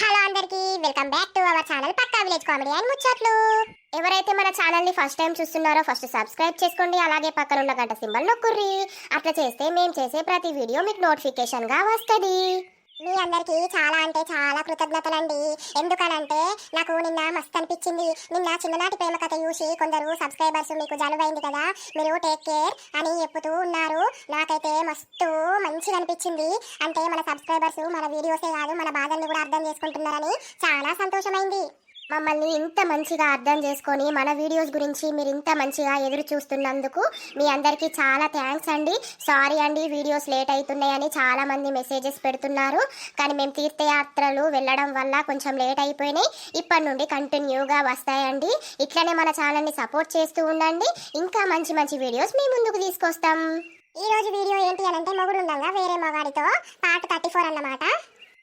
Hello అందరికి welcome back to our channel Pakka village comedy and ముచ్చట్లు ఎవరైతే మన ఛానల్ని ఫస్ట్ టైం చూస్తున్నారో ఫస్ట్ సబ్స్క్రైబ్ చేసుకోండి. అలాగే పక్కన ఉన్న గంట సింబల్ నొక్కుర్రి. అట్లా చేస్తే మేము చేసే ప్రతి వీడియో మీకు నోటిఫికేషన్గా వస్తుంది. మీ అందరికి చాలా అంటే చాలా కృతజ్ఞతలండి. ఎందుకనంటే నాకు నిన్న మస్తు అనిపించింది. నిన్న చిన్ననాటి ప్రేమ కథ చూసి కొందరు సబ్స్క్రైబర్స్ మీకు జలుబైంది కదా. మీరు టేక్ కేర్ అని చెప్పుతూ ఉన్నారు. నాకైతే మస్తు మంచిగా అనిపించింది. అంటే మన సబ్స్క్రైబర్స్ మన వీడియోసే కాదు మన బాధల్ని కూడా అర్థం చేసుకుంటున్నారని చాలా సంతోషమైంది. మమ్మల్ని ఇంత మంచిగా అర్థం చేసుకొని మన వీడియోస్ గురించి మీరు ఇంత మంచిగా ఎదురు చూస్తున్నందుకు మీ అందరికీ చాలా థ్యాంక్స్ అండి. సారీ అండి వీడియోస్ లేట్ అవుతున్నాయని చాలామంది మెసేజెస్ పెడుతున్నారు. కానీ మేము తీర్థయాత్రలు వెళ్ళడం వల్ల కొంచెం లేట్ అయిపోయినాయి. ఇప్పటి నుండి కంటిన్యూగా వస్తాయండి. ఇట్లనే మన ఛానల్ని సపోర్ట్ చేస్తూ ఉండండి. ఇంకా మంచి మంచి వీడియోస్ మీ ముందుకు తీసుకొస్తాం. ఈ రోజు వీడియో ఏంటి అని అంటే మొగుడు ఉండగా వేరే మగాడితో పార్ట్ థర్టీ ఫోర్ అన్నమాట.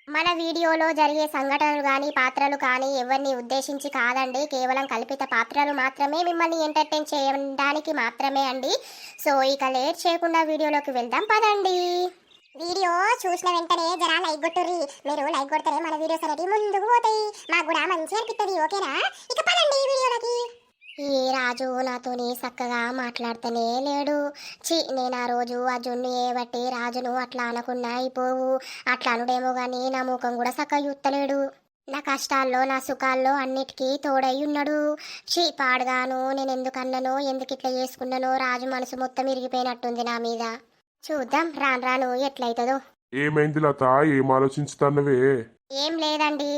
మన వీడియోలో జరిగే సంఘటనలు కానీ పాత్రలు కానీ ఎవరిని ఉద్దేశించి కాదండి. కేవలం కల్పిత పాత్రలు మాత్రమే మిమ్మల్ని ఎంటర్టైన్ చేయడానికి మాత్రమే అండి. సో ఇక లేట్ చేయకుండా వీడియోలోకి వెళ్దాం. పదండి. వీడియో చూసిన వెంటనే జరా లైక్ కొట్టుర్రి. మీరు లైక్ కొడితేనే మన వీడియోస్ అనేవి ముందుకు పోతాయి. మాకు కూడా మంచి అనిపిస్తుంది ఓకేనా? ఇక పదండి రాజు నాతోని చక్కగా మాట్లాడుతూనే లేడు. చి నేను ఆ రోజు ఆ జున్ను ఏబట్టి రాజును అట్లా అనకున్నా అయిపోవు. అట్లా అనుడేమో గాని నా ముఖం కూడా చక్కగా చూస్తలేడు నా కష్టాల్లో నా సుఖాల్లో అన్నిటికీ తోడై ఉన్నాడు. చీ పాడుగాను నేను ఎందుకు అన్ననో ఎందుకు ఇట్లా చేసుకున్నానో రాజు మనసు మొత్తం ఇరిగిపోయినట్టుంది నా మీద. చూద్దాం రాను రాను ఎట్లయితుందో. ఏమైంది లత? ఏం ఆలోచిస్తున్నవే ఏం లేదండి.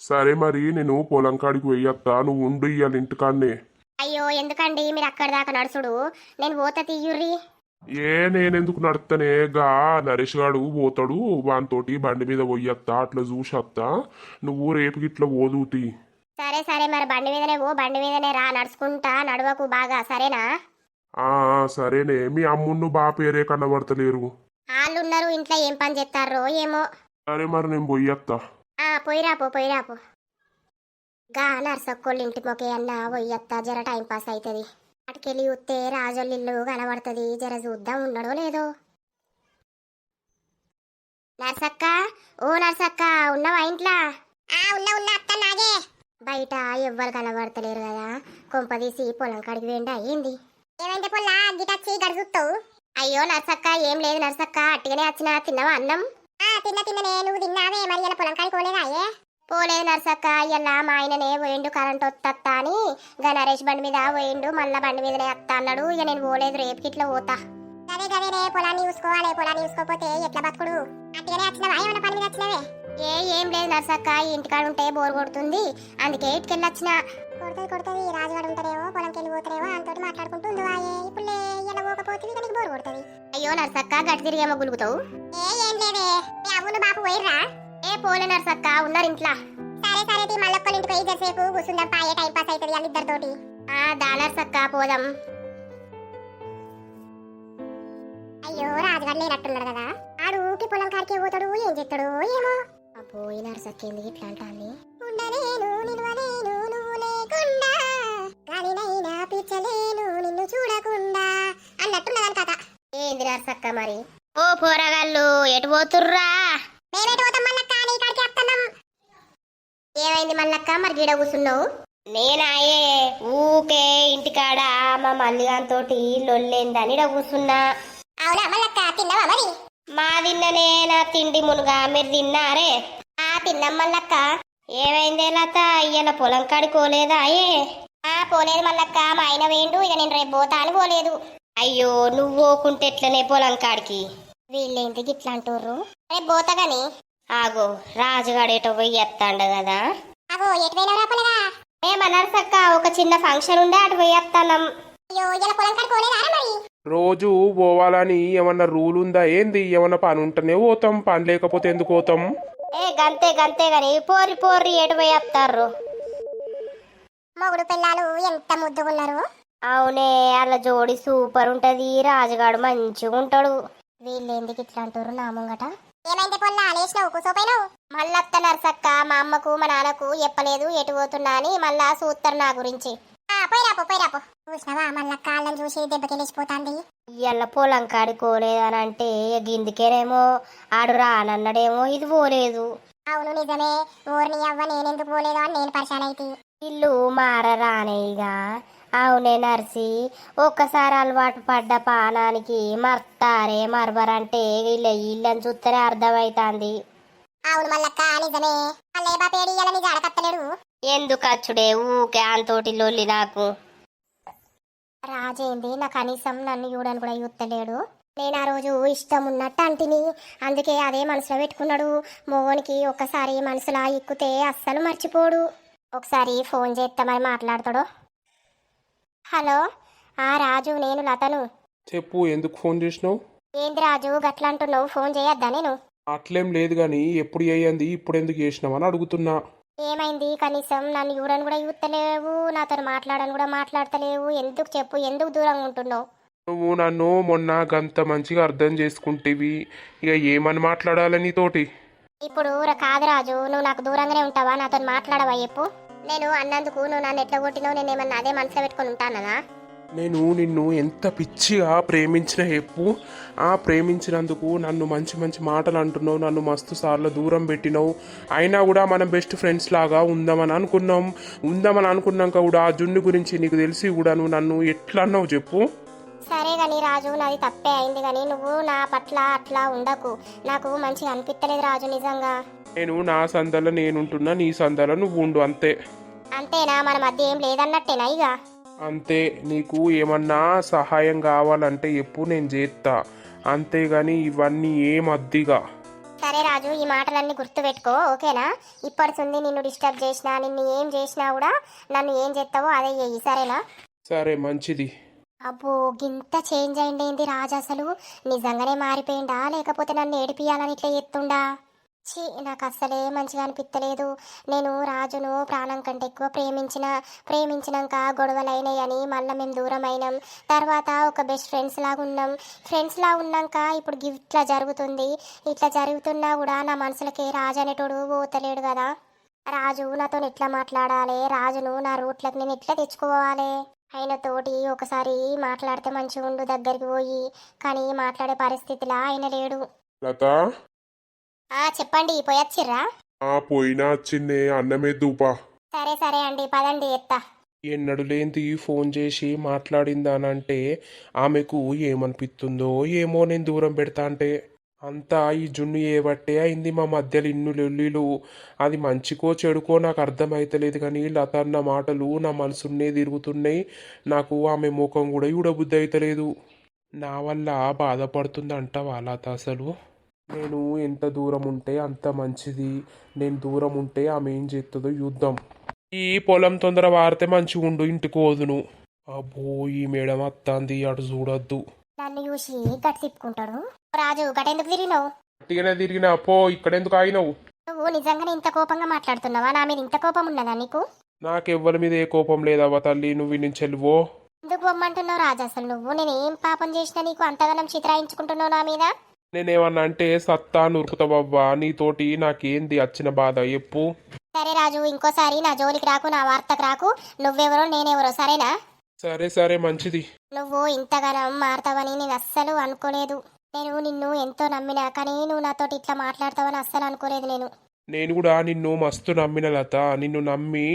సరే మరి నేను పొలం కాడికి వెయ్యత్తా నువ్వు ఉండు ఇయ్యాలి ఇంటికాన్నే. అయ్యో ఎందుకండి? మీరు అక్కడి దాకా నడుచుడు. నేను పోత తీయుర్రి. ఏ నేనెందుకు నడుస్తానే గా నరేష్ గాడు పోతాడు వానితోటి బండి మీద పోయత్తా అట్లా చూసత్తా. నువ్వు రేపు గిట్ల పోదూతి సరే సరే మరి బండి మీదనే పో బండి మీదనే రా నడుచుకుంటా నడవకు బాగా సరేనా? ఆ సరేనే మీ అమ్మున్ను బా పేరే కనబడతలేరు. వాళ్ళు ఉన్నారు ఇంట్లో ఏం పని చేస్తారో ఏమో. సరే మరి నేను పోయత్తా. ఆ పోయిరాపో పోయిరాపో గా నర్సక్కోళ్ళ ఇంటి మొకే అన్న పోయత్తా జర టైం పాస్ అవుతుంది అటుకెళ్ళి చూస్తే రాజోళ్ళ ఇల్లు కనబడుతుంది. జర చూద్దాం ఉన్నాడో లేదో. నర్సక్క ఓ నర్సక్క ఉన్నావా ఇంట్లో? ఉన్నా ఉన్నా అత్త నాగే. బయట ఎవ్వరు కనబడతలేరు కదా. కొంపదీసి పొలం కాడికి వేండి అయ్యింది. ఏమైంది పొల్లా? గిటచ్చి గడుగుతావు అయ్యో నర్సక్క ఏం లేదు నర్సక్క. అట్టిగానే వచ్చిన. తిన్నావా అన్నం? తిన్న తిన్ననే. నువ్వు తిన్నావే. మరి ఇలా పొలం కాడికి పోలేదా అయ్యే? పోలేదు నర్సక్క ఇలా మా ఆయననే పోయిండు కరెంట్ వత్తా అని. గా నరేష్ బండి మీద పోయిండు మళ్ళా బండి మీదనే వస్తా అన్నాడు. ఇక నేను పోలేదు రేపుకి ఇట్లా పోతా. అదే గదేనే పొలాన్ని చూసుకోవాలి పొలాన్ని చూసుకోకపోతే ఎట్లా బతుకుడు? అట్టిగానే వచ్చినవా? ఏమన్నా పని మీద వచ్చినవే? ఏ ఏం లేదు నర్సక్క ఇంటికాడ ఉంటే బోర్ కొడుతుంది. అందుకే ఇటుకెళ్ళి వచ్చిన. కొడుతుంది కొడుతుంది రాజుగాడు ఉంటారేమో పొలంకి వెళ్ళి పోతారేమో అంతటి మాట్లాడుకుంటూ ఉండు ఆయే ఇప్పుడు ఇలా పోకపోతే ఇక నీకు బోర్ కొడుతుంది. అయ్యో నర్సక్క గట్టి తిరిగేమో గులుగుతావు? ఏ ఏం లేదే. మీ అవ్వును బాపు పోయిర్రా? ఏ పోలే నర్సక్క ఉన్నారు ఇంట్లో. సరే సరే తీ మళ్ళొక్కరి ఇంటికి పోయి జరసేపు కూర్చుందాం పాయే టైం పాస్ అవుతుంది వాళ్ళిద్దరితోటి ఆ డాలర్ సక్క పోదాం. అయ్యో రాజుగారు లేనట్టున్నాడు కదా. ఆడు ఊకి పొలం కాడికి పోతాడు ఏం చేస్తాడు ఏమో. పోయినారు సక్కేంది ఇట్లా అంటాన్ని ఉండలేను నిలవలేను నువ్వు లేకుండా. గాలినైనా పిచ్చలేను నిన్ను చూడకుండా. అన్నట్టున్నదని కథ. ఏంది నర్సక్క మరి? ఓ పోరగాళ్ళు ఎటు పోతుర్రా? మేమెటు పోతాం మల్లక్క నీ కాడికి వస్తున్నాం ఏమైంది మల్లక్క? మరి గిడ కూర్చున్నావు? నేనాయే ఊకే ఇంటికాడ మా మల్లిగాంతోటి లొల్లేందని ఈడ కూర్చున్నా. అవునా మల్లక్క? తిన్నావా మరి? మా తిన్ననే నా తిండి మునుగా మీరు తిన్నారే? ఆ తిన్నాం మల్లక్క. ఏమైందే లత? ఇయ్యాల పొలం కాడికి పోలేదా అయ్యే ఆ పోలేదు మల్లక్క. మా ఆయన వేయండు ఇక నేను రేపు పోతా అని పోలేదు. అయ్యో నువ్వు పోకుంటే ఎట్లనే పొలం కాడికి? వీళ్ళేంటి గిట్లా అంటుర్రు? రేపు పోతా గాని. ఆగో రాజుగాడేటో పోయి ఎత్తాండ కదా? అగో ఎటు పోయినా రాపలేదా ఏమన్నారు సక్క ఒక చిన్న ఫంక్షన్ ఉండే అటు పోయి ఎత్తానం అయ్యో ఇలా పొలం కాడికి పోలేదా మరి? రోజు పోవాలని ఏమన్నా రూల్ ఉందా ఏంది? ఏమన్నా పని ఉంటేనే పోతాం పని లేకపోతే ఎందుకు పోతాం? ఏ గంతే గంతే గాని పోర్రి పోర్రి ఎటు పోయి ఎత్తారు మొగుడు పిల్లలు ఎంత ముద్దుగున్నారు? అవునే అలా జోడి సూపర్ ఉంటది రాజుగాడు మంచిగా ఉంటాడు వీళ్ళేందుకు ఇట్లా అంటారు నా ముంగట? ఏమైంది పొల్లా? లేచినావు కూసోపోయినావు? మళ్ళత్త నర్సక్క మా అమ్మకు మా నాన్నకు చెప్పలేదు ఎటు పోతున్నా అని మళ్ళా సూత్తరు నా గురించి. పోయిరాపు పోయిరాపు చూసినావా? మళ్ళా కాళ్ళని చూసి దెబ్బకి లేచిపోతాంది. ఇయ్యాల పొలం కాడుకోలేదని అంటే గిందికేనేమో ఆడు రానన్నాడేమో ఇది పోలేదు. అవును నిజమే. ఊరిని అవ్వ నేనెందుకు పోలేదు అని నేను పరిశాన్ అయితే ఇల్లు మారరానే ఇక. అవునే నర్సి ఒక్కసారి అలవాటు పడ్డ పానానికి మర్తారే మరవరంటే వీళ్ళ ఇల్లని చూస్తేనే అర్థమైతాంది. అవును మల్లక్క నిజమే. మళ్ళీ పేడి ఇయ్యాలని జాడకత్తలేడు ఎందుకు అచ్చుడే ఊకే అంతోటి లొల్లి నాకు? రాజేంది నా కనీసం నన్ను చూడని కూడా చూస్తలేడు నేను ఆ రోజు ఇష్టం ఉన్నట్టు అంటిని. అందుకే అదే మనసులో పెట్టుకున్నాడు. మోగోనికి ఒక్కసారి మనసులా ఎక్కుతే అస్సలు మర్చిపోడు. ఒకసారి ఫోన్ చేస్తామని మాట్లాడతాడు. హలో. ఆ రాజు నేను లతను. చెప్పు ఎందుకు ఫోన్ చేసినావు? ఏంది రాజు గట్లా అంటున్నావు ఫోన్ చేయొద్దా నేను? అట్లేం లేదు కానీ ఎప్పుడు అయ్యింది ఇప్పుడు ఎందుకు చేసినావు అని అడుగుతున్నా. ఏమైంది? కనీసం నన్ను చూడని కూడా చూస్తలేవు నాతో మాట్లాడని కూడా మాట్లాడతలేవు. ఎందుకు చెప్పు ఎందుకు దూరంగా ఉంటున్నావు? నువ్వు నన్ను మొన్న గంత మంచిగా అర్థం చేసుకుంటేవి ఇక ఏమని మాట్లాడాలి నీతోటి? ఇప్పుడు ర- కాదు రాజు నువ్వు నాకు దూరంగానే ఉంటావా? నాతో మాట్లాడవా చెప్పు. నేను అన్నందుకు నువ్వు నన్ను ఎట్లా కొట్టినావు? నేను ఏమన్నా అదే మనసులో పెట్టుకొని ఉంటానా నేను నిన్ను ఎంత పిచ్చిగా ప్రేమించిన చెప్పు. ఆ ప్రేమించినందుకు నన్ను మంచి మంచి మాటలు అంటున్నావు నన్ను మస్తు సార్లు దూరం పెట్టినావు. అయినా కూడా మనం బెస్ట్ ఫ్రెండ్స్ లాగా ఉందామని అనుకున్నాం. ఉందామని అనుకున్నాక కూడా ఆ జున్ను గురించి నీకు తెలిసి కూడా నువ్వు నన్ను ఎట్లా అన్నావు చెప్పు. సరే గాని రాజు నాది తప్పే అయింది కానీ నువ్వు నా పట్ల అట్లా ఉండకు. నాకు మంచిగా అనిపించలేదు రాజు నిజంగా. నేను నా సందల నేనుంటున్నా నీ సందల నువ్వు ఉండు అంతే. అంతేనా? మన మధ్య ఏం లేదన్నట్టేనా ఇక అంతే. నీకు ఏమన్నా సహాయం కావాలంటే ఎప్పుడు నేను చేస్తా అంతేగాని ఇవన్నీ ఏం అద్దిగా సరే రాజు ఈ మాటలన్నీ గుర్తుపెట్టుకో ఓకేనా? ఇప్పటిసుంది నిన్ను డిస్టర్బ్ చేసినా నిన్ను ఏం చేసినా కూడా నన్ను ఏం చేస్తావో అదే చెయ్యి సరేనా? సరే మంచిది. అబ్బో గింత చేంజ్ అయిందేంది రాజు అసలు? నిజంగానే మారిపోయిందా లేకపోతే నన్ను ఏడిపియాలని ఇట్లా ఎత్తుండా ఛీ నాకు అస్సలే మంచిగా అనిపించలేదు నేను రాజును ప్రాణం కంటే ఎక్కువ ప్రేమించిన ప్రేమించినాక గొడవలు మళ్ళీ మేము దూరం అయినాం తర్వాత ఒక బెస్ట్ ఫ్రెండ్స్ లాగా ఉన్నాం. ఫ్రెండ్స్ లా ఉన్నాక ఇప్పుడు ఇట్లా జరుగుతుంది. ఇట్లా జరుగుతున్నా కూడా నా మనసులకి రాజు అనేటోడు పోతలేడు కదా రాజు నాతో ఎట్లా మాట్లాడాలి? రాజును నా రూట్లకు నేను ఎట్లా తెచ్చుకోవాలి? ఆయన తోటి ఒకసారి మాట్లాడితే మంచిగా ఉండు దగ్గరికి పోయి. కానీ మాట్లాడే పరిస్థితిలా ఆయన లేడు. లత? ఆ చెప్పండి పోయొచ్చిర్రా ఆ పోయినా అన్నమే దూపా సరే సరే అండి పదండి ఎత్తా. ఎన్నడు లేంది ఫోన్ చేసి మాట్లాడిందానంటే ఆమెకు ఏమనిపిస్తుందో ఏమో నేను దూరం పెడతా అంటే అంతా ఈ జున్ను ఏబట్టే అయింది మా మధ్యలో ఇన్ను లొల్లిలు. అది మంచికో చెడుకో నాకు అర్థమైతలేదు కానీ లత అన్న మాటలు నా మనసున్నే తిరుగుతున్నాయి. నాకు ఆమె ముఖం కూడా చూడబుద్ధి అయితలేదు నా వల్ల బాధపడుతుంది అంటావా లత అసలు? నేను ఎంత దూరం ఉంటే అంత మంచిది. నేను దూరం ఉంటే ఆమె ఏం చేస్తుందో చూద్దాం. ఈ పొలం తొందర వారితే మంచిగా ఉండు ఇంటికి పోదును అబ్బో ఈ మేడం అత్తాంది అటు చూడొద్దు. నన్ను చూసి గట్టి తిప్పుకుంటాడు. రాజు గటెందుకు తిరిగినావు? గట్టిగానే తిరిగినా పో ఇక్కడెందుకు ఆగినావు? నువ్వు నిజంగానే ఇంత కోపంగా మాట్లాడుతున్నావా? నా మీద ఇంత కోపం ఉన్నదా నీకు? నాకెవ్వరి మీద ఏ కోపం లేదవ్వ తల్లి నువ్వు నుంచి వెళ్ళివో ఎందుకు పొమ్మంటున్నావు రాజు అసలు నువ్వు? నేను ఏం పాపం చేసినా నీకు అంతగానం చిత్రాయించుకుంటున్నావు నా మీద? నేనేమన్నా అంటే సత్తా నురుకుతావవ్వా నీతోటి నాకేంది వచ్చిన బాధ? ఎప్పు సరే రాజు ఇంకోసారి నా జోలికి రాకు నా వార్తకు రాకు. నువ్వెవరో నేనెవరో సరేనా? సరే సరే మంచిది. నువ్వు ఇంతగానం మారుతావని నేను అస్సలు అనుకోలేదు. నేను నిన్ను ఎంతో నమ్మినా కానీ నువ్వు నాతోటి ఇట్లా మాట్లాడతావని అస్సలు అనుకోలేదు నేను. నేను కూడా నిన్ను మస్తు నమ్మిన లత. నిన్ను నమ్మి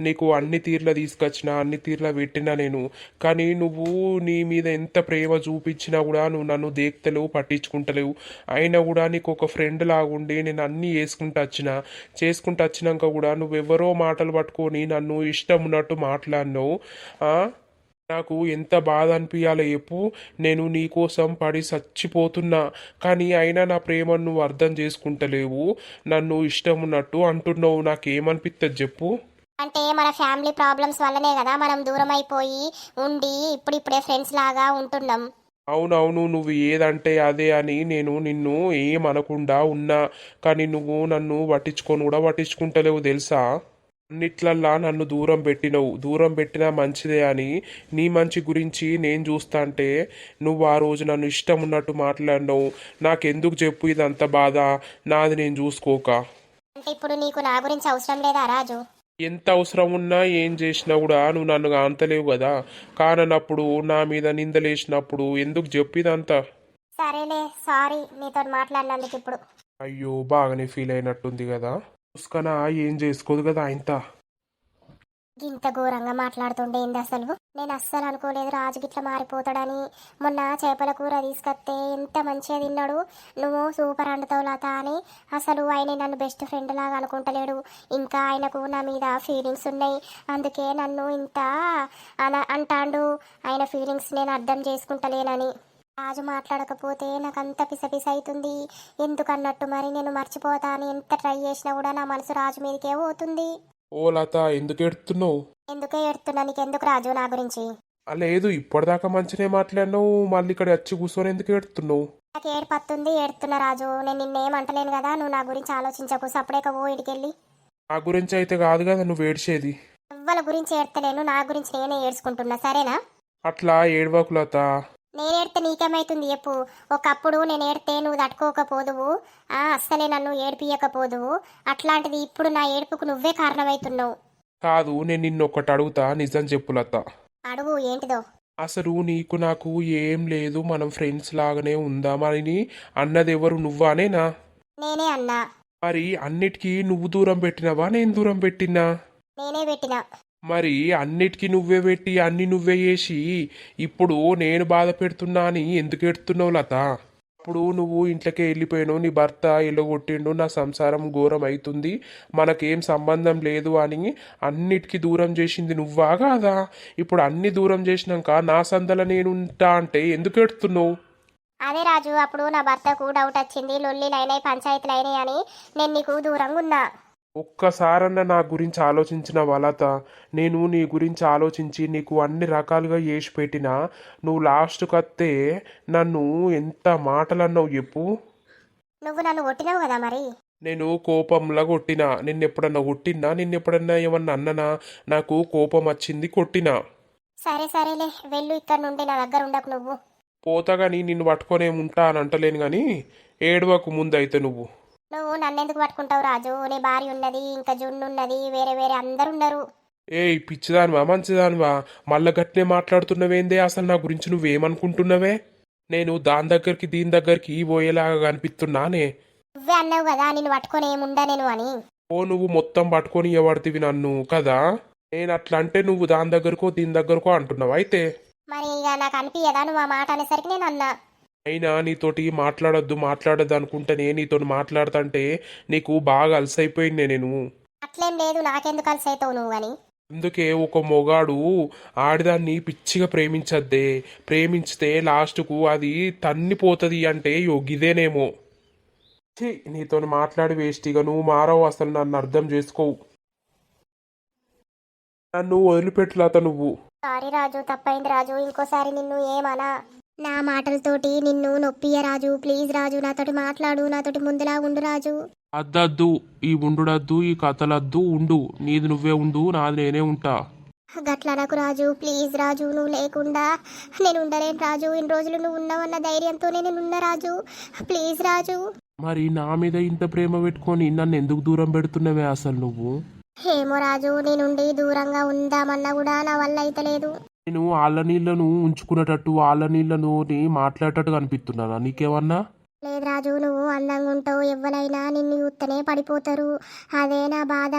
నీకు అన్ని తీర్ల తీసుకొచ్చిన అన్ని తీర్ల పెట్టినా నేను. కానీ నువ్వు నీ మీద ఎంత ప్రేమ చూపించినా కూడా నువ్వు నన్ను దేక్తలేవు పట్టించుకుంటలేవు. అయినా కూడా నీకు ఒక ఫ్రెండ్ లాగుండి నేను అన్నీ చేసుకుంటూ వచ్చిన. చేసుకుంటూ వచ్చినాక కూడా నువ్వెవరో మాటలు పట్టుకొని నన్ను ఇష్టం ఉన్నట్టు మాట్లాడినావు నాకు ఎంత బాధ అనిపించాలో చెప్పు. నేను నీ కోసం పడి చచ్చిపోతున్నా. కానీ అయినా నా ప్రేమను నువ్వు అర్థం చేసుకుంటలేవు. నన్ను ఇష్టం ఉన్నట్టు అంటున్నావు. నాకేమనిపిస్తుంది చెప్పు. అంటే మన ఫ్యామిలీ ప్రాబ్లమ్స్ వల్లనే కదా మనం దూరం అయిపోయి ఉండి ఇప్పుడిప్పుడే ఫ్రెండ్స్ లాగా ఉంటున్నాం. అవునవును నువ్వు ఏదంటే అదే అని నేను నిన్ను ఏమనకుండా ఉన్నా. కానీ నువ్వు నన్ను పట్టించుకొని కూడా పట్టించుకుంటలేవు తెలుసా? అన్నిట్లల్లా నన్ను దూరం పెట్టినవు. దూరం పెట్టినా మంచిదే అని నీ మంచి గురించి నేను చూస్తా అంటే నువ్వు ఆ రోజు నన్ను ఇష్టం ఉన్నట్టు మాట్లాడినావు. నాకెందుకు చెప్పు ఇదంత బాధ? నాది నేను చూసుకోక. అంటే ఇప్పుడు నీకు నా గురించి అవసరం లేదా రాజు? ఎంత అవసరం ఉన్నా ఏం చేసినా కూడా నువ్వు నన్ను అంతలేవు కదా. కానప్పుడు నా మీద నిందలేసినప్పుడు ఎందుకు చెప్పిదంతా సరేలే సారీ నీతో మాట్లాడినందుకు ఇప్పుడు. అయ్యో బాగానే ఫీల్ అయినట్టుంది కదా. చూసుకనా ఏం చేసుకోదు కదా ఆయనత ఇంత ఘోరంగా మాట్లాడుతుండే ఏంది అసలు? నేను అస్సలు అనుకోలేదు రాజు గిట్ల మారిపోతాడని. మొన్న చేపల కూర తీసుకొస్తే ఎంత మంచిగా తిన్నాడు. నువ్వు సూపర్ అండుతావు లత అని. అసలు ఆయన నన్ను బెస్ట్ ఫ్రెండ్ లాగా అనుకుంటలేడు. ఇంకా ఆయనకు నా మీద ఫీలింగ్స్ ఉన్నాయి. అందుకే నన్ను ఇంత అలా అంటాండు. ఆయన ఫీలింగ్స్ నేను అర్థం చేసుకుంటలేనని. రాజు మాట్లాడకపోతే నాకు అంత పిసపిస అవుతుంది ఎందుకన్నట్టు మరి నేను మర్చిపోతా అని ఎంత ట్రై చేసినా కూడా నా మనసు రాజు మీదకే పోతుంది. ఓ లత ఎందుకు ఎడుతున్నావు ఎందుకే ఎడుతున్నా నీకెందుకు రాజు నా గురించి? లేదు ఇప్పటిదాకా మంచినే మాట్లాడినావు. మళ్ళీ ఇక్కడ వచ్చి కూర్చొని ఎందుకు ఎడుతున్నావు నాకు ఏడు పత్తుంది ఏడుతున్నా రాజు. నేను నిన్నేం అంటలేను కదా. నువ్వు నా గురించి ఆలోచించకు. సపడేక ఓ ఇడికెళ్ళి. నా గురించి అయితే కాదు కదా నువ్వు ఏడ్చేది. ఎవ్వల గురించి ఏడతలేను. నా గురించి నేనే ఏడ్చుకుంటున్నా. సరేనా? అట్లా ఏడవకు లత. నేను ఏడితే నీకేమైతుంది చెప్పు. ఒకప్పుడు నేను ఏడితే నువ్వు తట్టుకోకపోదువు. ఆ, అస్సలే నన్ను ఏడిపియకపోదువు అట్లాంటిది ఇప్పుడు నా ఏడుపుకు నువ్వే కారణమవుతున్నావు. కాదు నేను నిన్ను ఒక్కటి అడుగుతా నిజం చెప్పు లత. అడుగు ఏంటిదో? అసలు నీకు నాకు ఏం లేదు మనం ఫ్రెండ్స్ లాగానే ఉందా మరి అన్నది ఎవరు నువ్వానేనా నేనే అన్నా. మరి అన్నిటికీ నువ్వు దూరం పెట్టినవా నేను దూరం పెట్టినా? నేనే పెట్టినా. మరి అన్నిటికీ నువ్వే పెట్టి అన్ని నువ్వే చేసి ఇప్పుడు నేను బాధ పెడుతున్నా అని ఎందుకు ఎడుతున్నావు లత? ఇప్పుడు నువ్వు ఇంట్లోకే వెళ్ళిపోయాను నీ భర్త ఎల్లగొట్టిండు నా సంసారం ఘోరం అవుతుంది మనకేం సంబంధం లేదు అని అన్నిటికీ దూరం చేసింది నువ్వా కాదా? ఇప్పుడు అన్ని దూరం చేసినాక నా సందల నేనుంటా అంటే ఎందుకు ఎడుతున్నావు? అదే రాజు అప్పుడు నా భర్తకు డౌట్ వచ్చింది లొల్లిలు అయినాయి పంచాయతీలు అయినాయి అని నేను నీకు దూరంగా ఉన్నా. ఒక్కసారన్న నా గురించి ఆలోచించిన వలత నేను నీ గురించి ఆలోచించి నీకు అన్ని రకాలుగా చేసి పెట్టినా నువ్వు లాస్ట్కి వస్తే నన్ను ఎంత మాటలు అన్నావు చెప్పు. నువ్వు నన్ను కొట్టినావు కదా మరి? నేను కోపంలా కొట్టినా నిన్ను ఎప్పుడన్నా కొట్టినా నిన్ను ఎప్పుడన్నా ఏమన్నా అన్ననా? నాకు కోపం వచ్చింది కొట్టినా. సరే సరేలే వెళ్ళు ఇక్కడ నుండి నా దగ్గర ఉండకు నువ్వు. పోతా కానీ నిన్ను పట్టుకొని ఉంటా అని అంటలేను కానీ ఏడవకు ముందైతే నువ్వు. నువ్వు నన్నెందుకు పట్టుకుంటావు రాజు? నీ భార్య ఉన్నది ఇంకా జున్ను ఉన్నది వేరే వేరే అందరు ఉన్నారు. ఏయ్ పిచ్చిదానివా మంచిదానివా? మళ్ళా గట్నే మాట్లాడుతున్నవేందే అసలు నా గురించి నువ్వేమనుకుంటున్నావే? నేను దాని దగ్గరికి దీని దగ్గరికి పోయేలాగా కనిపిస్తున్నానే. నువ్వే అన్నావు కదా నిన్ను పట్టుకొని ఏముండా నేను అని. ఓ నువ్వు మొత్తం పట్టుకొని ఇవ్వబడితివి నన్ను కదా? నేను అట్లా అంటే నువ్వు దాని దగ్గరకో దీని దగ్గరకో అంటున్నావు అయితే? మరి ఇక నాకు అనిపించదా నువ్వు ఆ మాట అనేసరికి నేను అన్నా. అయినా నీతోటి మాట్లాడొద్దు మాట్లాడొద్దు అనుకుంటేనే నీతో మాట్లాడుతుంటే నీకు బాగా అలసైపోయిందే నేను. అట్లేం లేదు నాకెందుకు కలిసి అవుతావు నువ్వు అని. అందుకే ఒక మొగాడు ఆడిదాన్ని పిచ్చిగా ప్రేమించద్దే. ప్రేమించితే లాస్ట్కు అది తన్నిపోతుంది అంటే యోగిదేనేమో నీతో మాట్లాడి వేస్ట్. ఇక నువ్వు మారవు అసలు నన్ను అర్థం చేసుకోవు నన్ను వదిలిపెట్టులాత నువ్వు. సారీ రాజు తప్పైంది రాజు. ఇంకోసారి నిన్ను ఏమనా నా మాటలతోటి నిన్ను నొప్పియ రాజు. ప్లీజ్ రాజు నాతోటి మాట్లాడు నాతోటి ముందులా ఉండు రాజు. అద్దద్దు ఈ ఉండుడద్దు ఈ కథలద్దు ఉండు. నీది నువ్వే ఉండు నాది నేనే ఉంటా. గట్ల నాకు రాజు ప్లీజ్ రాజు నువ్వు లేకుండా నేను ఉండలేను రాజు. ఇన్ని రోజులు నువ్వు ఉన్నావన్న ధైర్యంతోనే నేను ఉన్న రాజు. ప్లీజ్ రాజు. మరి నా మీద ఇంత ప్రేమ పెట్టుకొని నన్ను ఎందుకు దూరం పెడుతున్నవే అసలు నువ్వు? ఏమో రాజు నేనుండి దూరంగా ఉందామన్నా కూడా నా వల్ల అయితలేదు నేను వాళ్ళ నీళ్ళను ఉంచుకునేటట్టు వాళ్ళ నీళ్ళను మాట్లాడేటట్టు కనిపిస్తున్నానా నీకేమన్నా? లేదు రాజు నువ్వు అందంగా ఉంటావు. ఎవ్వరైనా నిన్ను చూస్తేనే పడిపోతారు. అదే నా బాధ.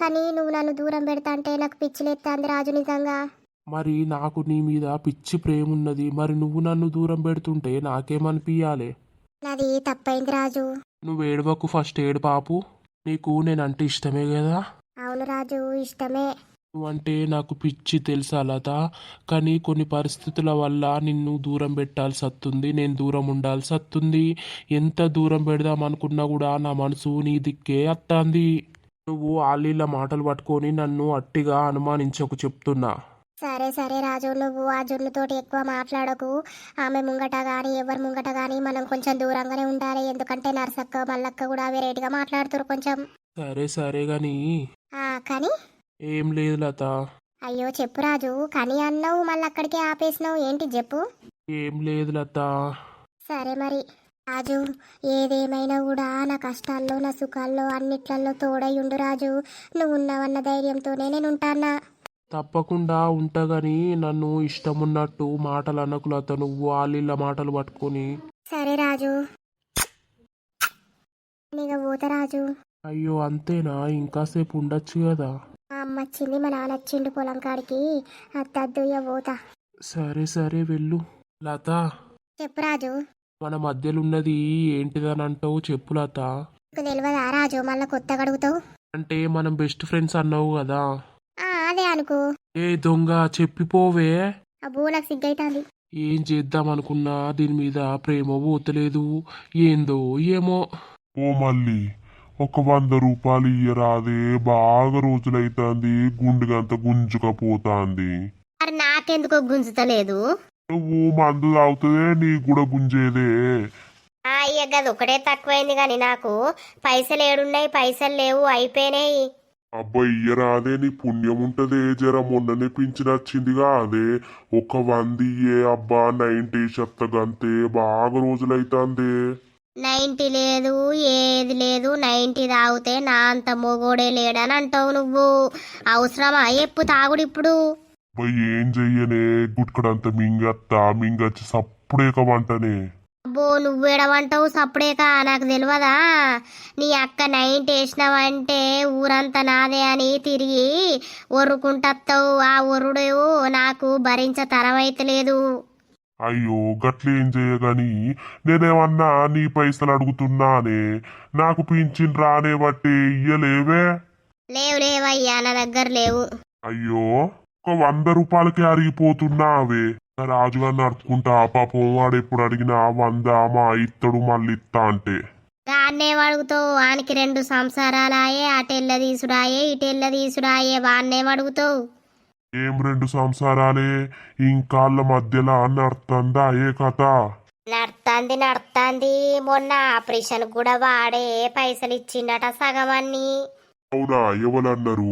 కానీ నువ్వు నన్ను దూరం పెడతా అంటే నాకు పిచ్చిలేస్తుంది రాజు నిజంగా. మరి నాకు నీ మీద పిచ్చి ప్రేమ ఉన్నది. మరి నువ్వు నన్ను దూరం పెడుతుంటే నాకేమనిపించాలి నాది తప్పైంది రాజు. నువ్వు ఏడవకు ఫస్ట్ ఏడు పాపు. నీకు నేనంటే ఇష్టమే కదా? అవును రాజు ఇష్టమే. నువ్వంటే నాకు పిచ్చి తెలుసా లత? కానీ కొన్ని పరిస్థితుల వల్ల నిన్ను దూరం పెట్టాల్సి వస్తుంది. నేను దూరం ఉండాల్సి వస్తుంది. ఎంత దూరం పెడదాం అనుకున్నా కూడా నా మనసు నీ దిక్కే అత్తాంది. నువ్వు ఆలీల మాటలు పట్టుకొని నన్ను అట్టిగా అనుమానించకు చెప్తున్నా. సరే సరే రాజు. నువ్వు ఆ జున్నుతోటి ఎక్కువ మాట్లాడకు. ఆమె ముంగట కానీ ఎవరి ముంగట కానీ మనం కొంచెం దూరంగానే ఉండాలి. ఎందుకంటే నర్సక్క మల్లక్క కూడా వెరైటీగా మాట్లాడుతారు కొంచెం. సరే సరే గాని. ఆ, కానీ ఏం లేదు లత. అయ్యో చెప్పు రాజు కానీ అన్నావు మళ్ళీ అక్కడికే ఆపేసినావు ఏంటి చెప్పు? ఏం లేదు లత. సరే మరి. రాజు ఏదేమైనా కూడా నా కష్టాల్లో నా సుఖాల్లో అన్నిట్లలో తోడై ఉండు రాజు. నువ్వు ఉన్నావన్న ధైర్యంతోనే నేను ఉంటానా? తప్పకుండా ఉంటా గాని నన్ను ఇష్టమున్నట్టు మాటలు అనకు లత నువ్వు ఆలీల మాటలు పట్టుకొని. సరే రాజు. నీగా పోతరాజు అయ్యో అంతేనా? ఇంకాసేపు ఉండొచ్చు కదా. అమ్మ వచ్చింది మా నాన్న వచ్చిండు పొలం కాడికి. అత్తద్దు ఇక పోతా. సరే సరే వెళ్ళు. లత. చెప్పు రాజు. మన మధ్యలో ఉన్నది ఏంటిదని అంటావు చెప్పు లత. నీకు తెలియదా రాజు మళ్ళీ కొత్తగా అడుగుతావు అంటే మనం బెస్ట్ ఫ్రెండ్స్ అన్నావు కదా. ఆ, అదే అనుకో. ఏ దొంగ చెప్పిపోవే. ఆ బూలకు సిగ్గైతుంది. ఏం చేద్దాం అనుకున్నా దీని మీద ప్రేమ పోతలేదు. ఏందో ఏమో. ఓ మళ్ళీ. ఒక వంద రూపాయలు ఇయ్యరాదే. బాగా రోజులైతాంది. గుండెగంత గుంజుకపోతాంది. మరి నాకెందుకో గుంజుతలేదు? నువ్వు మందు తాగుతుందే నీకు కూడా గుంజేదే. ఇక గది ఒకటే తక్కువైంది కానీ నాకు. పైసలు ఏడున్నాయి పైసలు లేవు అయిపోయినాయి. అబ్బా ఇయ్యరాదే నీ పుణ్యం ఉంటదే. జర మొన్ననే పింఛనొచ్చిందిగా అదే ఒక వంద ఇయ్యే అబ్బా నైన్టీ చెత్తగంతే బాగా రోజులైతాందే. నైంటీ లేదు ఏది లేదు నైంటీ తాగితే నా అంత మొగోడే లేడని అంటావు నువ్వు. అవసరమా? ఎప్పు తాగుడు ఇప్పుడు. అబ్బా ఏం చెయ్యనే? గుట్కడంత మింగత్తా మింగచ్చి సప్పుడేక వంటనే. అబ్బో నువ్వు ఎడవంటావు సప్పుడేక? నాకు తెలియదా నీ అక్క నైంటీ వేసినావంటే ఊరంతా నాదే అని తిరిగి ఒర్రుకుంటత్తావు. ఆ ఒర్రుడు నాకు భరించ తరమైతలేదు. అయ్యో గట్లేం చేయగని? నేనేమన్నా నీ పైసలు అడుగుతున్నానే? నాకు పింఛన్ రానే బట్టి ఇయ్యలేవే? లేవు లేవయ్యా నా దగ్గర లేవు. అయ్యో ఒక వంద రూపాయలకి అరిగిపోతున్నావే రాజుగారిని నడుచుకుంటా పాపం వాడు ఎప్పుడు అడిగినా వంద మా ఇత్తడు మళ్ళీ ఇత్తా అంటే. దాన్నే అడుగుతావు వానికి రెండు సంసారాలాయే అటెల్ల తీసుడాయే ఇటెల్ల తీసుడాయే వాన్నే అడుగుతావు ఏం రెండు సంసారాలే? ఇంకాళ్ళ మధ్యలో నడుతుందా ఏ కథ? నడుతాంది నడుతాంది. మొన్న ఆపరేషన్ కూడా వాడే పైసలు ఇచ్చిండట సగం అన్ని అవునా? ఎవరన్నారు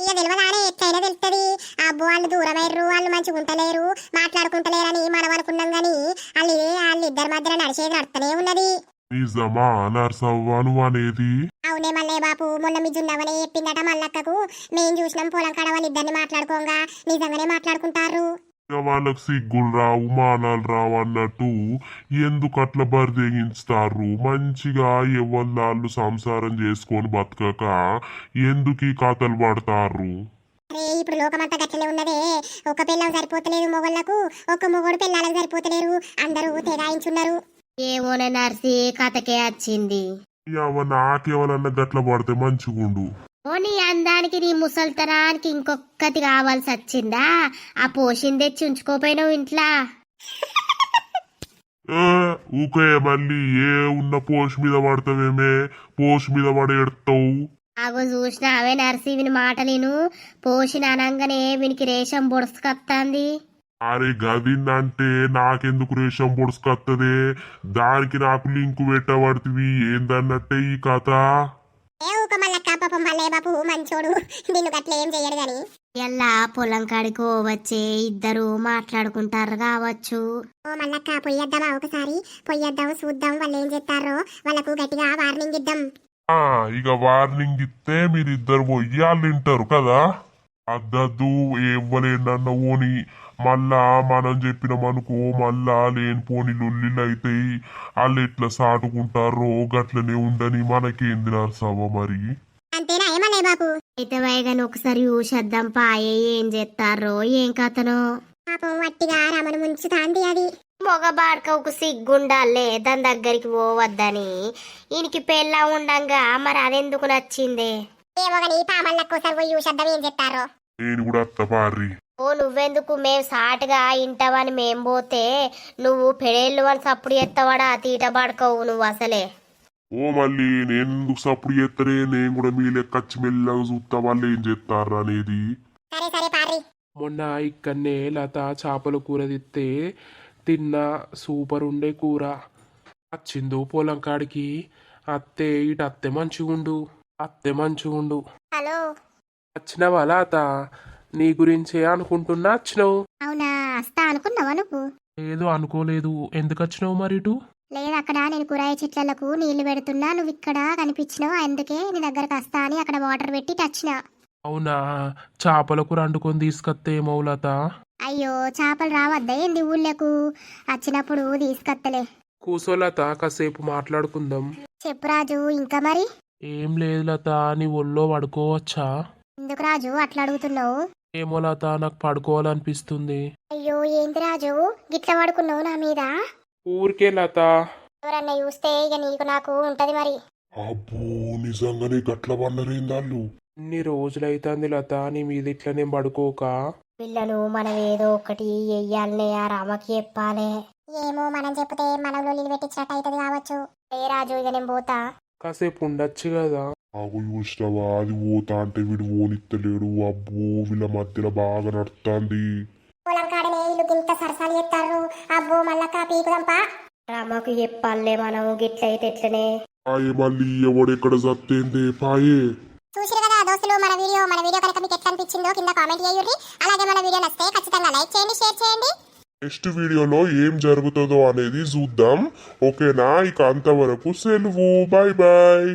ఇక తెలియదానే ఎట్లయినా తెలుస్తుంది అబ్బో వాళ్ళు దూరమయ్యారు వాళ్ళు మంచిగా ఉంటలేరు మాట్లాడుకుంటలేరని మనం అనుకున్నాం గాని వాళ్ళు వాళ్ళు ఇద్దరి మధ్యలో నడిచేది నడుతూనే ఉన్నది. నిజమా? నర్సవ్వ నువ్వు అనేది? మొన్న మీ జున్నవనే చెప్పిందట మల్లక్కకు. మేం చూసినాం పొలం కాడ వాళ్ళు ఇద్దరిని మాట్లాడుకోగా. నిజంగానే మాట్లాడుకుంటారు. వాళ్ళకి సిగ్గులు రావు మానాలు రావు అన్నట్టు ఎందుకు అట్లా బరిదెగించుతారు మంచిగా ఎవళ్ళు సంసారం చేసుకొని బతకక ఎందుకు ఈ కథలు పడతారు? అరే ఇప్పుడు లోకమంతా గట్లనే ఉన్నదే. ఒక పిల్లం సరిపోతలేదు మొగళ్ళకు ఒక మొగోడు పిల్లలకు సరిపోతలేరు. అందరూ తెగాయించున్నారు. ఏమోనే నర్సి కథకే వచ్చింది. ఇవ నాకెవరన్నా గట్ల పడితే మంచిగుండు ఓ నీ అందానికి నీ ముసల్తనానికి ఇంకొక్కటి కావాల్సి వచ్చిందా? ఆ పోషిని తెచ్చి ఉంచుకోపోయినావు ఇంట్లో. ఏ, ఊకే మళ్ళీ ఏ ఉన్న పోష్ మీద పడతావేమే? పోష్ మీద పడి ఎడతావు. అగో చూసినావే నర్సి విని మాటలేను? పోషిన అనంగానే వీనికి రేషం బొడుసుకత్తాంది అరే గదిందంటే నాకెందుకు రేషం పొడుచుకొత్తదే దానికి నాకు లింకు పెట్టబడుతుంది. ఏందన్నట్టే ఈ కథ? ఏ ఊక మల్లక్క పాపం మల్లయ్య బాపు మంచోడు. నిన్ను గట్ల ఏం చెయ్యడు గాని. ఎలా పొలం కాడికి వచ్చే ఇద్దరు మాట్లాడుకుంటారు కావచ్చు. ఓ మల్లక్క పొయ్యొద్దామా ఒకసారి? పొయ్యొద్దాం చూద్దాం వాళ్ళు ఏం చేస్తారో. వాళ్ళకు గట్టిగా వార్నింగ్ ఇద్దాం. ఆ ఇక వార్నింగ్ ఇస్తే మీరిద్దరు పోయి వాళ్ళు వింటారు కదా? అద్దద్దు ఇవ్వలేనన్న ఓని. మళ్ళా మనం చెప్పినామనుకో మళ్ళా లేనిపోని లొల్లిలు అవుతాయి వాళ్ళు ఎట్లా సాటుకుంటారో గట్లనే ఉండని మనకేంది నర్సవ్వ మరి? అంతేనా? బాపు? అయితే వైగాని ఒకసారి చూసేద్దాం పాయే ఏం చేస్తారో ఏం కథనో? పాపం వట్టిగా రమను ముంచుతాంది అది. మగ బాడకకు సిగ్గుండాలే దాని దగ్గరికి పోవద్దని. ఈయనకి పెళ్ళ ఉండంగా మరి అదెందుకు నచ్చిందే? ఏమో పామల్లకు ఒకసారి పోయి చూసేద్దాం ఏం చేస్తారో నేను కూడా అత్త పార్రి. ఓ నువ్వెందుకు మేం సాటుగా ఇంటవని మేం పోతే నువ్వు పెడేళ్ళు అని సప్పుడు ఎత్తవాడా తీట పడకవు నువ్వు అసలే. ఓ మళ్ళీ నేను ఎందుకు సప్పుడు చేస్తారే నేను కూడా మీ లెక్క మెల్లగా చూస్తా వాళ్ళు ఏం చేస్తారు అనేది. సరే సరే పారి మొన్న ఇక్కడనే లత చేపల కూర తిత్తే తిన్నా సూపర్ ఉండే కూర. వచ్చిందు పొలం కాడికి. అత్తే ఇటు అత్తే మంచిగుండు. అత్తే మంచిగుండు. హలో. వచ్చినవా లత? నీ గురించే అనుకుంటున్నా వచ్చినావు అవునా అనుకున్నావా నువ్వు? ఏదో అనుకోలేదు. ఎందుకు వచ్చినావు మరి ఇటు? లేదు అక్కడ నేను కూరాయ చెట్లకు నీళ్ళు పెడుతున్నా నువ్వు ఇక్కడ కనిపించినావు? అందుకే నీ దగ్గరకు వస్తా అని అక్కడ వాటర్ పెట్టి టచ్చిన. అవునా? చేపల కూర వండుకొని తీసుకొస్తే ఏమవు లత. అయ్యో చేపలు రావద్దా ఏంది ఊళ్ళకు? వచ్చినప్పుడు తీసుకొత్తలే. కూసోలత కాసేపు మాట్లాడుకుందాం. చెప్పు రాజు ఇంకా మరి? ఏం లేదు లత నీ ఒళ్ళో పడుకోవచ్చా? ఎందుకు రాజు అట్లా అడుగుతున్నావు? ఏమో లత నాకు పడుకోవాలనిపిస్తుంది. అయ్యో ఏంది రాజు? గిట్ల పడుకున్నావు నా మీద? ఊరికే లత. ఎవరన్నా చూస్తే ఇక నీకు నాకు ఉంటది మరి. అబ్బో నిజంగానే గట్ల వన్నరేందాళ్ళు ఇన్ని రోజులైతుంది లత నీ మీద ఇట్లనే పడుకోక? పిల్లను మనం ఏదో ఒకటి వెయ్యాలనే ఆ రామకి చెప్పాలే. ఏమో మనం చెప్తే మనం లొల్లిలు పెట్టించినట్టు అవుతుంది కావచ్చు. ఏ రాజు ఇక నేను పోతా. కాసేపు ఉండొచ్చు కదా. ఆగు చూసినావా అది పోతా అంటే వీడు ఓనిత్తలేడు అబ్బో వీళ్ళ మధ్యలో బాగా పీకుదంపా రామకు చెప్పాలే మనం గిట్లయితే ఎట్లనే? పాయే మళ్ళీ ఎవడెక్కడ సత్తేందే పాయే. చూసిరు కదా దోస్తులు మన వీడియో. మన వీడియో కనుక మీకు ఎట్లా అనిపించిందో కింద కామెంట్ చేయండి అలాగే మన వీడియో నచ్చితే ఖచ్చితంగా లైక్ చేయండి షేర్ చేయండి. నెక్స్ట్ వీడియోలో ఏం జరుగుతుందో అనేది చూద్దాం. ఓకేనా? ఇక అంతవరకు సెలవు. Bye bye